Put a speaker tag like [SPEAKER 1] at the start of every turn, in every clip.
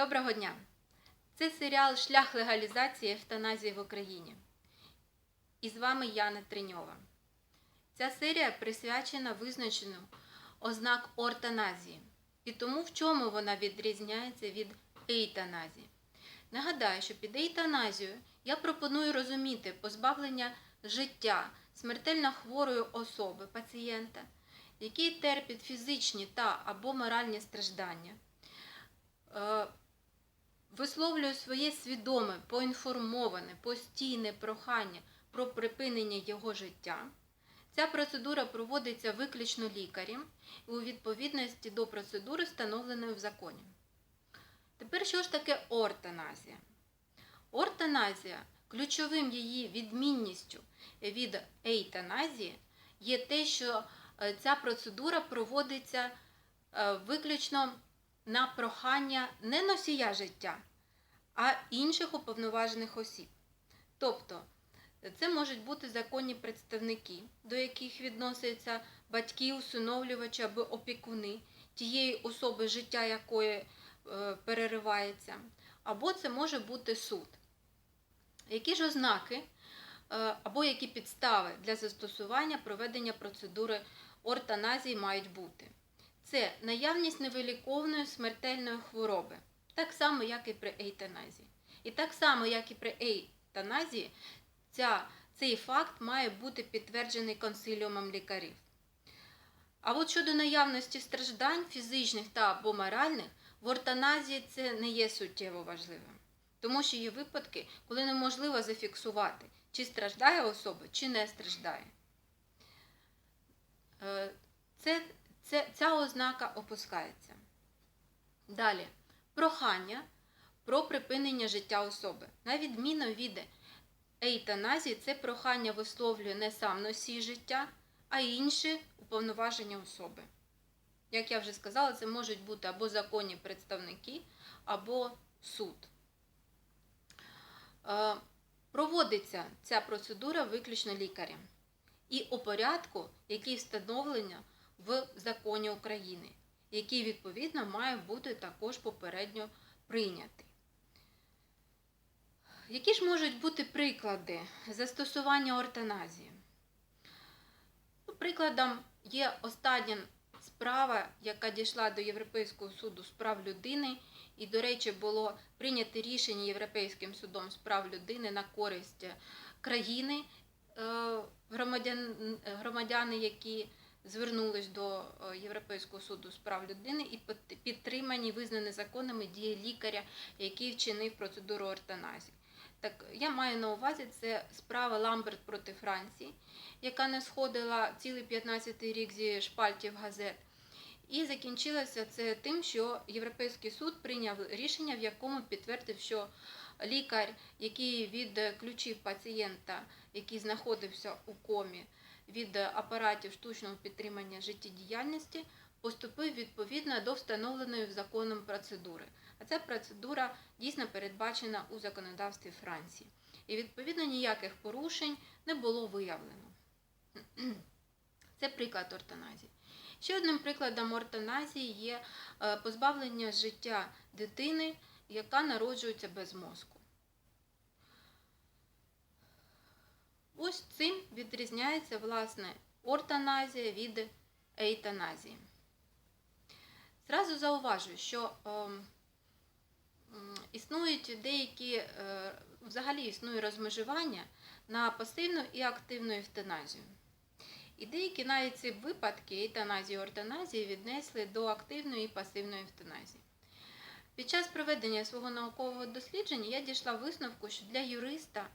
[SPEAKER 1] Доброго дня! Це серіал Шлях легалізації евтаназії в Україні. І з вами Яна Триньова. Ця серія присвячена визначенню ознак ортаназії і тому, в чому вона відрізняється від ейтаназії. Нагадаю, що під ейтаназією я пропоную розуміти позбавлення життя смертельно хворої особи, пацієнта, який терпить фізичні та або моральні страждання. Висловлює своє свідоме, поінформоване, постійне прохання про припинення його життя. Ця процедура проводиться виключно лікарем у відповідності до процедури, встановленої в законі. Тепер що ж таке ортаназія? Ортаназія ключовим її відмінністю від ейтаназії є те, що е, ця процедура проводиться е, виключно на прохання не носія життя, а інших уповноважених осіб. Тобто це можуть бути законні представники, до яких відносяться батьки, усиновлювачі або опікуни тієї особи, життя якої е, переривається, або це може бути суд. Які ж ознаки е, або які підстави для застосування проведення процедури ортаназії мають бути? Це наявність невиліковної смертельної хвороби, так само, як і при ейтаназії. І так само, як і при ейтаназії, ця, цей факт має бути підтверджений консиліумом лікарів. А от щодо наявності страждань фізичних та або моральних, в ортаназії це не є суттєво важливим, тому що є випадки, коли неможливо зафіксувати, чи страждає особа, чи не страждає. Е, це, це, Ця ознака опускається. Далі, прохання про припинення життя особи. На відміну від ейтаназії, це прохання висловлює не сам носій життя, а інші уповноважені особи. Як я вже сказала, це можуть бути або законні представники, або суд. Е, проводиться ця процедура виключно лікарем. І у порядку, який встановлено в законі України, який, відповідно, має бути також попередньо прийнятий. Які ж можуть бути приклади застосування ортаназії? Ну, Прикладом є остання справа, яка дійшла до Європейського суду з прав людини, і, до речі, було прийнято рішення Європейським судом з прав людини на користь країни громадян, громадяни, які звернулись до Європейського суду з прав людини і підтримані, визнані законними дії лікаря, який вчинив процедуру ортаназії. Так, я маю на увазі це справа Ламберт проти Франції, яка не сходила цілий 15-й рік зі шпальтів газет. І закінчилося це тим, що Європейський суд прийняв рішення, в якому підтвердив, що лікар, який відключив пацієнта, який знаходився у комі від апаратів штучного підтримання життєдіяльності, поступив відповідно до встановленої законом процедури. А ця процедура дійсно передбачена у законодавстві Франції. І, відповідно, ніяких порушень не було виявлено. Це приклад ортаназії. Ще одним прикладом ортаназії є позбавлення життя дитини, яка народжується без мозку. Ось цим відрізняється, власне, ортаназія від ейтаназії. Зразу зауважую, що е, існують деякі, е, взагалі існує розмежування на пасивну і активну евтаназію. І деякі навіть ці випадки ейтаназії і ортаназії віднесли до активної і пасивної евтаназії. Під час проведення свого наукового дослідження я дійшла висновку, що для юриста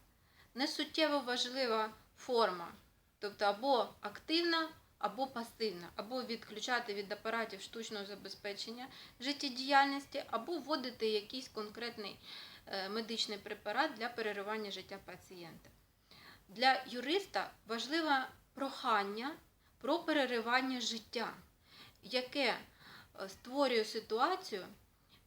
[SPEAKER 1] не суттєво важлива форма, тобто або активна, або пасивна, або відключати від апаратів штучного забезпечення життєдіяльності, або вводити якийсь конкретний медичний препарат для переривання життя пацієнта. Для юриста важливе прохання про переривання життя, яке створює ситуацію,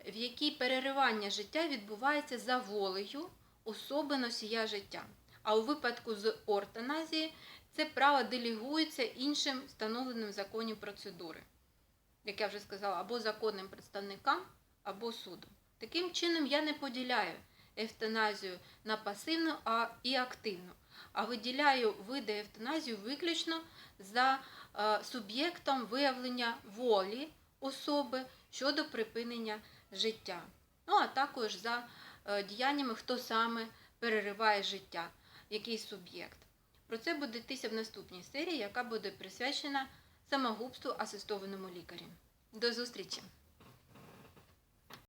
[SPEAKER 1] в якій переривання життя відбувається за волею особи носія життя. А у випадку з ортаназії це право делегується іншим встановленим в законі процедури, як я вже сказала, або законним представникам, або суду. Таким чином, я не поділяю евтаназію на пасивну а, і активну, а виділяю види евтаназію виключно за е, суб'єктом виявлення волі особи щодо припинення життя. Ну а також за діяннями, хто саме перериває життя, який суб'єкт. Про це буде йтися в наступній серії, яка буде присвячена самогубству асистованому лікарі. До зустрічі!